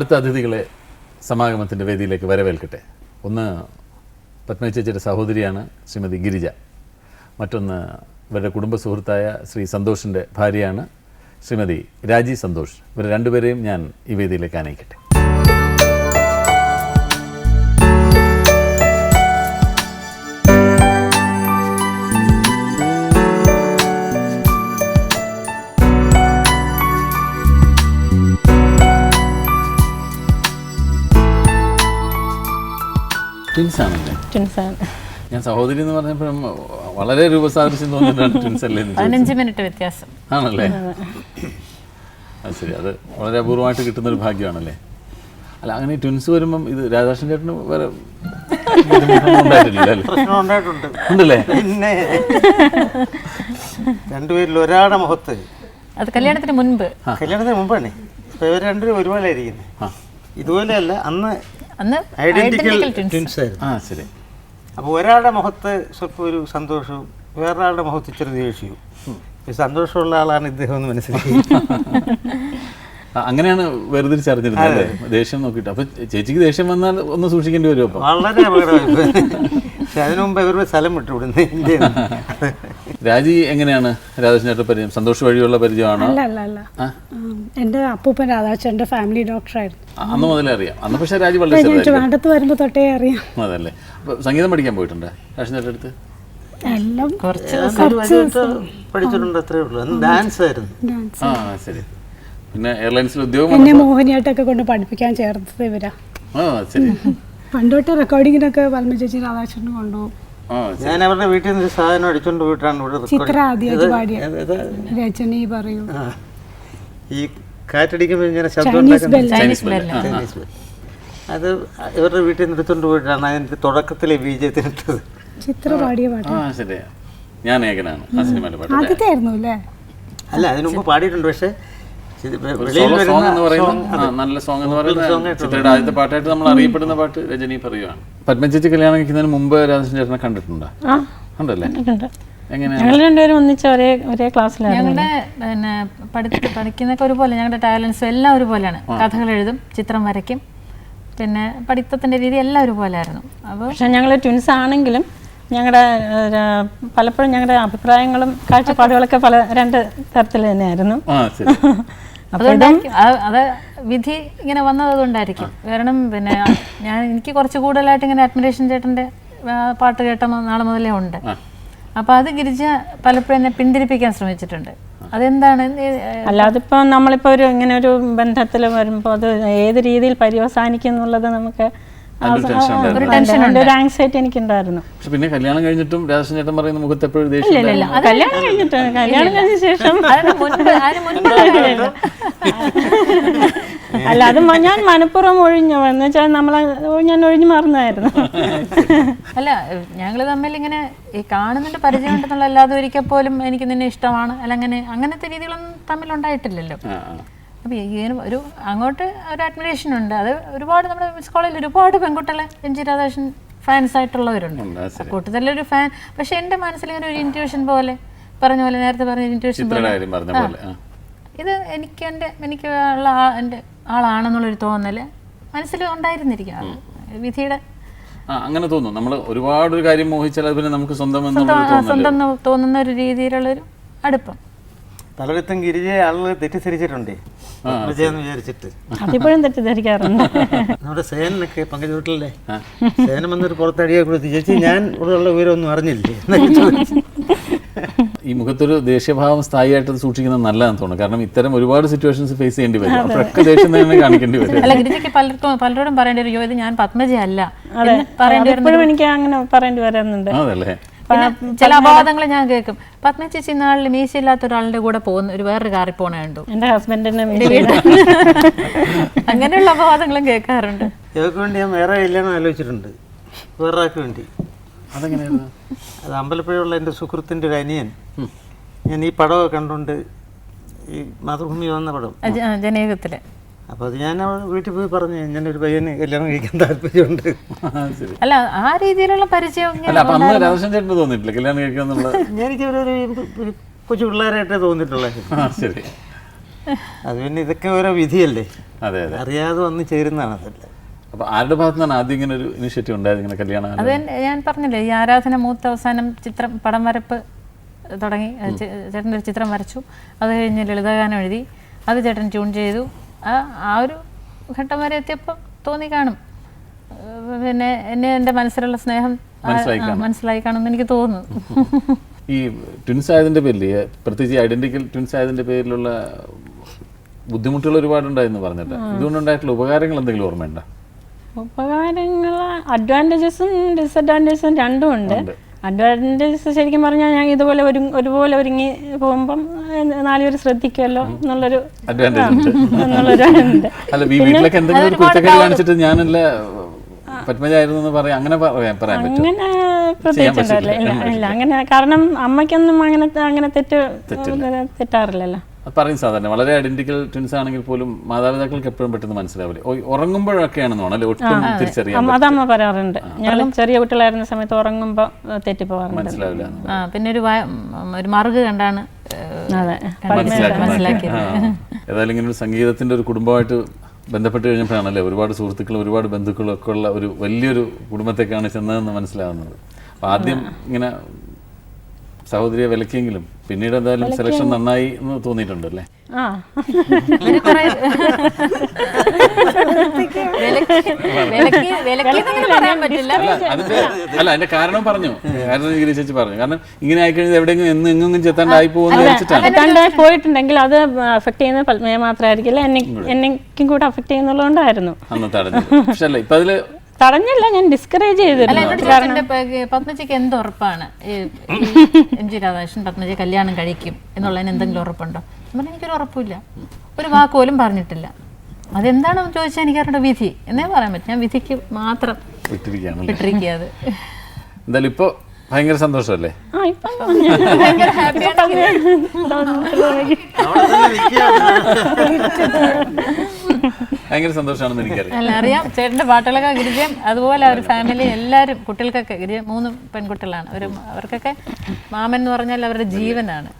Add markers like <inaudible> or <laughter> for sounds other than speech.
അടുത്ത അതിഥികളെ സമാഗമത്തിന്റെ വേദിയിലേക്ക് വരവേൽക്കട്ടെ. ഒന്ന് പത്മ ചേച്ചിയുടെ സഹോദരിയാണ് ശ്രീമതി ഗിരിജ. മറ്റൊന്ന് ഇവരുടെ കുടുംബ സുഹൃത്തായ ശ്രീ സന്തോഷിന്റെ ഭാര്യയാണ് ശ്രീമതി രാജി സന്തോഷ്. ഇവർ രണ്ടുപേരെയും ഞാൻ ഈ വേദിയിലേക്ക് അനയിക്കട്ടെ ട്വിൻസ് ആണല്ലേ ട്വിൻസാണ്. ഞാൻ സഹോദരി എന്ന് പറഞ്ഞപ്പോഴും വളരെ രൂപസാദൃശ്യം തോന്നിയിട്ടാണ് ട്വിൻസ് അല്ലേ പതിനഞ്ച് മിനിറ്റ് വ്യത്യാസം. ആണല്ലേ? അത് ശരി. അത് വളരെ അപൂർവമായിട്ട് കിട്ടുന്ന ഒരു ഭാഗ്യമാണല്ലേ? അല്ല അങ്ങനെ ട്വിൻസ് വരുമ്പം ഇത് രാധാകൃഷ്ണൻ ചേട്ടന് വേറെ ഉണ്ടല്ലേ? പിന്നെ രണ്ടുപേരിൽ ഒരാളുടെ മുഖത്ത്. അത് കല്യാണത്തിന് മുൻപ്. കല്യാണത്തിന് മുമ്പാണ്. ഇപ്പൊ ഇവർ രണ്ടുപേരും ഒരുപോലെ ഇരിക്കുന്നത് ഇതുപോലെയല്ല അന്ന് അന്ന് ഐഡന്റിക്കൽ ട്വിൻസ് ആയിരുന്നു. ആ ശരി. അപ്പോൾ ഒരാളുടെ മുഖത്ത് സ്വല്പം ഒരു സന്തോഷവും വേറൊരാളുടെ മുഖത്ത് ഇച്ചിരി ദേഷ്യവും. ഈ സന്തോഷമുള്ള ആളാണ് ഇദ്ദേഹം എന്ന് മനസ്സിലാക്കി അങ്ങനെയാണ് വേർതിരിച്ചറിഞ്ഞിരുന്നത് അല്ലേ? ദേഷ്യം നോക്കിയിട്ട്. അപ്പൊ ചേച്ചിക്ക് ദേഷ്യം വന്നാൽ ഒന്ന് സൂക്ഷിക്കേണ്ടി വരും അപ്പം വളരെ അപകടമായി പക്ഷെ അതിനു മുമ്പ് ഇവരുടെ സ്ഥലം വിട്ടു ഇവിടുന്ന് ഇന്ത്യയിൽ നിന്ന്. രാജി എങ്ങനെയാണ് രാധാകൃഷ്ണന്റെ പരിചയം? സന്തോഷ് വഴിയുള്ള പരിചയമാണോ? അല്ല അല്ല അല്ല. എന്റെ അപ്പൂപ്പൻ രാധാകൃഷ്ണന്റെ ഫാമിലി ഡോക്ടറായിരുന്നു. അന്ന് മുതലേ അറിയാം. അന്ന് പക്ഷേ രാജി വളരെ ട്രിവാൻഡത്ത് വരുമ്പോൾ തൊട്ടേ അറിയാം. അതല്ലേ? അപ്പൊ സംഗീതം പഠിക്കാൻ പോയിട്ടുണ്ട് രാധാകൃഷ്ണൻ ചേട്ടൻ അടുത്ത്? എല്ലാം കുറച്ച് പഠിച്ചിട്ടുണ്ട് അത്രേ ഉള്ളൂ. ഡാൻസ് ആയിരുന്നു. ഡാൻസ്. ആ ശരി. പിന്നെ എയർലൈൻസിൽ ഉദ്യോഗം എന്നെ കൊണ്ട് പഠിപ്പിക്കാൻ ചേർത്തത് ഇവരാ. ആ ശരി. പണ്ട് റെക്കോർഡിങ്ങിനൊക്കെ പത്മ ചേച്ചി രാധാകൃഷ്ണൻ കൊണ്ടുപോകും. ഞാൻ അവരുടെ വീട്ടിൽ നിന്ന് ഒരു സാധനം അടിച്ചോണ്ട് പോയിട്ടാണ് ഇവിടെ ചിത്ര. ആദ്യമായിട്ട് പാടിയ ഇത് പറയൂ. ഈ കാറ്റടിക്കുമ്പോൾ ഇങ്ങനെ ശബ്ദം ഉണ്ടാക്കുന്ന ചൈനീസ് ബെല്ല്. അത് ഇവരുടെ വീട്ടിൽ നിന്ന് എടുത്തോണ്ട് പോയിട്ടാണ് അതിന്റെ തുടക്കത്തിലെ ബീജത്തിനിട്ടത് ചിത്ര പാടിയ പാട്ട്. ആ ശരി ഞാൻ ഏകനാണ്. ആ സിനിമയിലെ പാട്ട് അല്ലേ? ആദ്യത്തെ ആയിരുന്നു അല്ലേ? അല്ല അതിനു മുമ്പ് പാടിയിട്ടുണ്ട് പക്ഷേ നല്ല സോങ് എന്ന് പറയുന്നത് ചിത്രയുടെ ആദ്യത്തെ പാട്ടായിട്ട് നമ്മൾ അറിയപ്പെടുന്ന പാട്ട് രജനി പറയുകയാണ് പത്മചേച്ചി കല്യാണം കഴിക്കുന്നതിന് മുമ്പ് രാധാകൃഷ്ണൻ ചേട്ടനെ കണ്ടിട്ടുണ്ടോ? ഉണ്ടല്ലേ എങ്ങനെയാണ്? ഞങ്ങൾ രണ്ടുപേരും ഒന്നിച്ച് ഒരേ ഒരേ ക്ലാസ്സിലായിരുന്നു ഞങ്ങളുടെ പിന്നെ പഠിത്ത പഠിക്കുന്നൊക്കെ ഒരുപോലെ ഞങ്ങളുടെ ടാലൻസും എല്ലാം ഒരുപോലെയാണ്. കഥകൾ എഴുതും ചിത്രം വരയ്ക്കും പിന്നെ പഠിത്തത്തിന്റെ രീതി എല്ലാം ഒരുപോലെ ആയിരുന്നു അപ്പോൾ പക്ഷെ ഞങ്ങൾ ട്വിൻസ് ആണെങ്കിലും ഞങ്ങളുടെ പലപ്പോഴും ഞങ്ങളുടെ അഭിപ്രായങ്ങളും കാഴ്ചപ്പാടുകളൊക്കെ പല രണ്ട് തരത്തിൽ തന്നെയായിരുന്നു. <laughs> അതുകൊണ്ടായിരിക്കും അത് വിധി ഇങ്ങനെ വന്നത് അതുകൊണ്ടായിരിക്കും കാരണം പിന്നെ ഞാൻ എനിക്ക് കുറച്ച് കൂടുതലായിട്ട് ഇങ്ങനെ അഡ്മിറേഷൻ ചേട്ടന്റെ പാട്ട് കേട്ട നാളെ മുതലേ ഉണ്ട്. അപ്പോൾ അത് ഗിരിജ പലപ്പോഴും എന്നെ പിന്തിരിപ്പിക്കാൻ ശ്രമിച്ചിട്ടുണ്ട്. അതെന്താണ്? അല്ലാതെ ഇപ്പം നമ്മളിപ്പോൾ ഒരു ഇങ്ങനെ ഒരു ബന്ധത്തിൽ വരുമ്പോൾ അത് ഏത് രീതിയിൽ പര്യവസാനിക്കും എന്നുള്ളത് നമുക്ക്. ഒരു ടെൻഷൻ ഉണ്ട് ഒരു ആങ്സൈറ്റി എനിക്കുണ്ടായിരുന്നു. പക്ഷെ പിന്നെ കല്യാണം കഴിഞ്ഞിട്ടും രാധാകൃഷ്ണൻ ചേട്ടൻ പറയുന്ന മുഖത്ത് എപ്പോഴും കല്യാണം കഴിഞ്ഞിട്ട് കല്യാണം കഴിഞ്ഞ ശേഷം <laughs> <laughs> അല്ല അത് ഞാൻ മനഃപൂർവം ഒഴിഞ്ഞു. എന്ന് വെച്ചാൽ നമ്മളെ ഞാൻ ഒഴിഞ്ഞു മാറുന്നതായിരുന്നു. <laughs> അല്ല ഞങ്ങൾ തമ്മിൽ ഇങ്ങനെ ഈ കാണുന്നുണ്ട് പരിചയം ഉണ്ടെന്നുള്ള അല്ലാതെ ഒരിക്കൽ പോലും എനിക്ക് നിന്നെ ഇഷ്ടമാണ്. അല്ല അങ്ങനെ അങ്ങനത്തെ രീതികളൊന്നും തമ്മിൽ ഉണ്ടായിട്ടില്ലല്ലോ. ഇങ്ങനെ ഒരു അങ്ങോട്ട് ഒരു അഡ്മിറേഷൻ ഉണ്ട്. അത് ഒരുപാട് നമ്മുടെ സ്കൂളിൽ കോളേജിൽ ഒരുപാട് പെൺകുട്ടികളെ എം ജി രാധാകൃഷ്ണൻ ഫാൻസ് ആയിട്ടുള്ളവരുണ്ട്. കൂട്ടത്തിലൊരു ഫാൻ പക്ഷെ എന്റെ മനസ്സിൽ ഇങ്ങനെ ഒരു ഇന്റ്യൂഷൻ പോലെ പറഞ്ഞ പോലെ നേരത്തെ പറഞ്ഞ ഇന്റ്യൂഷൻ പോലെ ഇത് എനിക്ക് എന്റെ എനിക്ക് ഉള്ള ആ- എന്റെ ആളാണെന്നുള്ളൊരു തോന്നൽ മനസ്സിൽ ഉണ്ടായിരുന്നിരിക്കും. അത് വിധിയുടെ ആ അങ്ങനെ തോന്നും. നമ്മൾ ഒരുപാട് ഒരു കാര്യം മോഹിച്ചാൽ അത് പിന്നെ നമുക്ക് സ്വന്തം സ്വന്തം എന്നുള്ളൊരു ആ, തോന്നൽ. സ്വന്തം എന്ന് തോന്നുന്ന ഒരു രീതിയിലുള്ളൊരു അടുപ്പം. തലവെത്തും ഗിരിജയെ ആളുകൾ തെറ്റിദ്ധരിച്ചിട്ടുണ്ടേ. വിജയെന്ന് വിചാരിച്ചിട്ട്. അതിപ്പോഴും തെറ്റിദ്ധരിക്കാറുണ്ട്. <laughs> നമ്മുടെ സേനനൊക്കെ പങ്കജ വീട്ടിലല്ലേ സേനം വന്നൊരു പുറത്തടിയെ കൊടുത്ത് ചേച്ചി ഞാൻ ഇവിടെ ഉള്ള വിവരമൊന്നും അറിഞ്ഞില്ലേ? എന്നൊക്കെ ചോദിച്ചു. ഈ മുഖത്തൊരു ദേഷ്യഭാവം സ്ഥായിയായിട്ട് അത് സൂക്ഷിക്കുന്നത് നല്ലതാണെന്ന് തോന്നുന്നു. കാരണം ഇത്തരം ഒരുപാട് സിറ്റുവേഷൻസ് ഫേസ് ചെയ്യേണ്ടി വരും. അപ്പോഴൊക്കെ ദേഷ്യം തന്നെ കാണിക്കേണ്ടി വരും. അല്ല ഗിരിജയ്ക്ക് പലർക്കും പലരോടും പറയേണ്ടി വരും ഇത് ഞാൻ പത്മജ അല്ല എപ്പോഴും എനിക്ക് അങ്ങനെ പറയേണ്ടി വരുന്നുണ്ട് അതല്ലേ? പിന്നെ ചില അപവാദങ്ങൾ ഞാൻ കേൾക്കും. പത്മ ചേച്ചി നാളിൽ മീശയില്ലാത്ത ഒരാളുടെ കൂടെ പോകുന്ന ഒരു വേറൊരു കാറിൽ പോണുണ്ടോ എന്റെ എന്റെ ഹസ്ബൻഡിന് അങ്ങനെയുള്ള അപവാദങ്ങളും കേൾക്കാറുണ്ട്. വേണ്ടി ഞാൻ വേറെ കല്യാണം ആലോചിച്ചിട്ടുണ്ട്. വേറെ വേണ്ടി. അതെങ്ങനെയാണ്? <laughs> അത് അമ്പലപ്പുഴയുള്ള എന്റെ സുഹൃത്തിന്റെ ഒരു അനിയൻ. ഞാൻ ഈ പടമൊക്കെ കണ്ടുകൊണ്ട് ഈ മാതൃഭൂമി വന്ന പടം. ജ- ജനയുഗത്തിൽ. അപ്പോൾ അത് ഞാൻ വീട്ടിൽ പോയി പറഞ്ഞു ഞാൻ ഒരു പയ്യന് കല്യാണം കഴിക്കാൻ താല്പര്യമുണ്ട്. <laughs> അല്ല ആ രീതിയിലുള്ള പരിചയം തോന്നിയിട്ടില്ല കല്യാണം കഴിക്കാന്നുള്ള എനിക്ക് <laughs> ഒരു കൊച്ചു പിള്ളേരായിട്ടേ തോന്നിട്ടുള്ളത് ശരി. അത് പിന്നെ ഇതൊക്കെ ഓരോ വിധിയല്ലേ? അതെ അതെ. അറിയാതെ വന്ന് ചേരുന്നതാണ് അതല്ല. അപ്പോൾ ആരുടെ ഭാഗത്തു നിന്നാണ് ആദ്യം ഇങ്ങനെ ഒരു ഇനിഷ്യേറ്റീവ് ഉണ്ടായത് ഇങ്ങനെ കല്യാണം അത് ഞാൻ പറഞ്ഞില്ലേ ഈ ആരാധന മൂത്ത അവസാനം ചിത്രം പടം വരപ്പ് തുടങ്ങി ചേട്ടന്റെ ഒരു ചിത്രം വരച്ചു. അത് കഴിഞ്ഞ് ലളിതഗാനം എഴുതി അത് ചേട്ടൻ ട്യൂൺ ചെയ്തു. ആ ആ ഒരു ഘട്ടം വരെ എത്തിയപ്പോൾ തോന്നി കാണും. പിന്നെ എന്നെ എന്റെ മനസ്സിലുള്ള സ്നേഹം മനസ്സിലായി കാണും. എന്ന് കാണുമെന്ന് എനിക്ക് തോന്നുന്നു. <laughs> ഈ ട്വിൻസ് ആയതിന്റെ പേരിൽ പ്രത്യേകിച്ച് ഐഡന്റിക്കൽ ട്വിൻസ് ആയതിന്റെ പേരിലുള്ള ബുദ്ധിമുട്ടുകൾ ഒരുപാടുണ്ടായെന്ന് പറഞ്ഞിട്ട്. ഇതുകൊണ്ടുണ്ടായിട്ടുള്ള ഉപകാരങ്ങൾ എന്തെങ്കിലും ഓർമ്മയുണ്ടോ? ഉപകാരങ്ങൾ അഡ്വാന്റേജസും ഡിസഡ്വാന്റേജസും രണ്ടും ഉണ്ട്. അഡ്വാന്റേജസ് ശരിക്കും പറഞ്ഞാൽ ഞാൻ ഇതുപോലെ ഒരു ഒരുപോലെ ഒരുങ്ങി പോകുമ്പം നാലുപേര് ശ്രദ്ധിക്കുമല്ലോ എന്നുള്ളൊരു എന്നുള്ളൊരു ഞാനല്ല പത്മജായിരുന്നു പറയാം അങ്ങനെ അങ്ങനെ പ്രത്യേകിച്ചുണ്ടാവില്ല ഇല്ല അങ്ങനെ കാരണം അമ്മയ്ക്കൊന്നും അങ്ങനെ അങ്ങനെ തെറ്റ് തെറ്റാറില്ലല്ലോ. പറയും സാധാരണ. വളരെ ഐഡന്റിക്കൽ ട്വിൻസ് ആണെങ്കിൽ പോലും മാതാപിതാക്കൾക്ക് എപ്പോഴും പെട്ടെന്ന് മനസ്സിലാവില്ല? ഓ, ഉറങ്ങുമ്പോഴൊക്കെയാണെന്ന് തോന്നുന്നു അല്ലെ? ഒട്ടും തിരിച്ചറിയാൻ അമ്മ അതമ്മ പറയാറുണ്ട്. ഞാൻ ചെറിയ കുട്ടികളായിരുന്ന സമയത്ത് ഉറങ്ങുമ്പോൾ തെറ്റിപ്പോവാറുണ്ട് മനസ്സിലാവില്ല പിന്നെ ഒരു ഒരു മറുക് കണ്ടാണ് മനസ്സിലാക്കിയത് ഏതായാലും ഇങ്ങനെ ഒരു സംഗീതത്തിന്റെ ഒരു കുടുംബമായിട്ട് ബന്ധപ്പെട്ട് കഴിഞ്ഞപ്പോഴാണല്ലേ ഒരുപാട് സുഹൃത്തുക്കളും ഒരുപാട് ബന്ധുക്കളും ഒക്കെ ഉള്ള ഒരു വലിയൊരു കുടുംബത്തേക്കാണ് ചെന്നതെന്ന് മനസ്സിലാവുന്നത്. അപ്പൊ ആദ്യം ഇങ്ങനെ സഹോദരിയെ വിലക്കിയെങ്കിലും പിന്നീട് എന്തായാലും സെലക്ഷൻ നന്നായി എന്ന് തോന്നിയിട്ടുണ്ട് അല്ലേ? ആ. ഇവർ കുറെ വിലക്ക് വിലക്ക് പറയാൻ പറ്റില്ല. അല്ല അതിന്റെ കാരണം പറഞ്ഞു. കാരണം ഗിരി ചേച്ചി പറഞ്ഞു. കാരണം ഇങ്ങനെ ആയിക്കഴിഞ്ഞാൽ എവിടെയെങ്കിലും എന്ന് എങ്ങും ചെത്താണ്ടായി പോകുന്ന വിചാരിച്ചിട്ടാണ്. കണ്ടായി പോയിട്ടുണ്ടെങ്കിൽ അത് അഫക്ട് ചെയ്യുന്ന പത്മയെ മാത്രമായിരിക്കില്ല എന്നെ എന്നെക്കും കൂടെ അഫക്ട് ചെയ്യുന്നുള്ളതുകൊണ്ടായിരുന്നു. അന്ന് തടഞ്ഞു പക്ഷെ അല്ല ഇപ്പൊ അതിൽ തടഞ്ഞില്ല ഞാൻ ഡിസ്കറേജ് ചെയ്തിരുന്നു. പത്മജിക്ക് എന്ത് ഉറപ്പാണ്? എം ജി രാധാകൃഷ്ണൻ പത്മജി കല്യാണം കഴിക്കും എന്നുള്ളതിന് എന്തെങ്കിലും ഉറപ്പുണ്ടോ? പറഞ്ഞു, എനിക്കൊരു ഉറപ്പില്ല ഒരു വാക്ക് പോലും പറഞ്ഞിട്ടില്ല. അതെന്താണെന്ന് ചോദിച്ചാൽ എനിക്ക് അവരുടെ വിധി. എന്നേ പറയാൻ പറ്റും. ഞാൻ വിധിക്ക് മാത്രം വിട്ടിരിക്കുകയാണ്. എന്തായാലും ഇപ്പൊ ഭയങ്കര സന്തോഷമല്ലേ? ഭയങ്കര <laughs> ഭയങ്കര സന്തോഷമാണെന്ന് എനിക്കറിയാം. അല്ല അറിയാം. ചേട്ടന്റെ പാട്ടുകളൊക്കെ ഗിരിജയം അതുപോലെ ഒരു ഫാമിലി എല്ലാവരും കുട്ടികൾക്കൊക്കെ ഗിരിജ മൂന്ന് പെൺകുട്ടികളാണ്. ഒരു അവർക്കൊക്കെ മാമൻ എന്ന് പറഞ്ഞാൽ അവരുടെ ജീവനാണ്.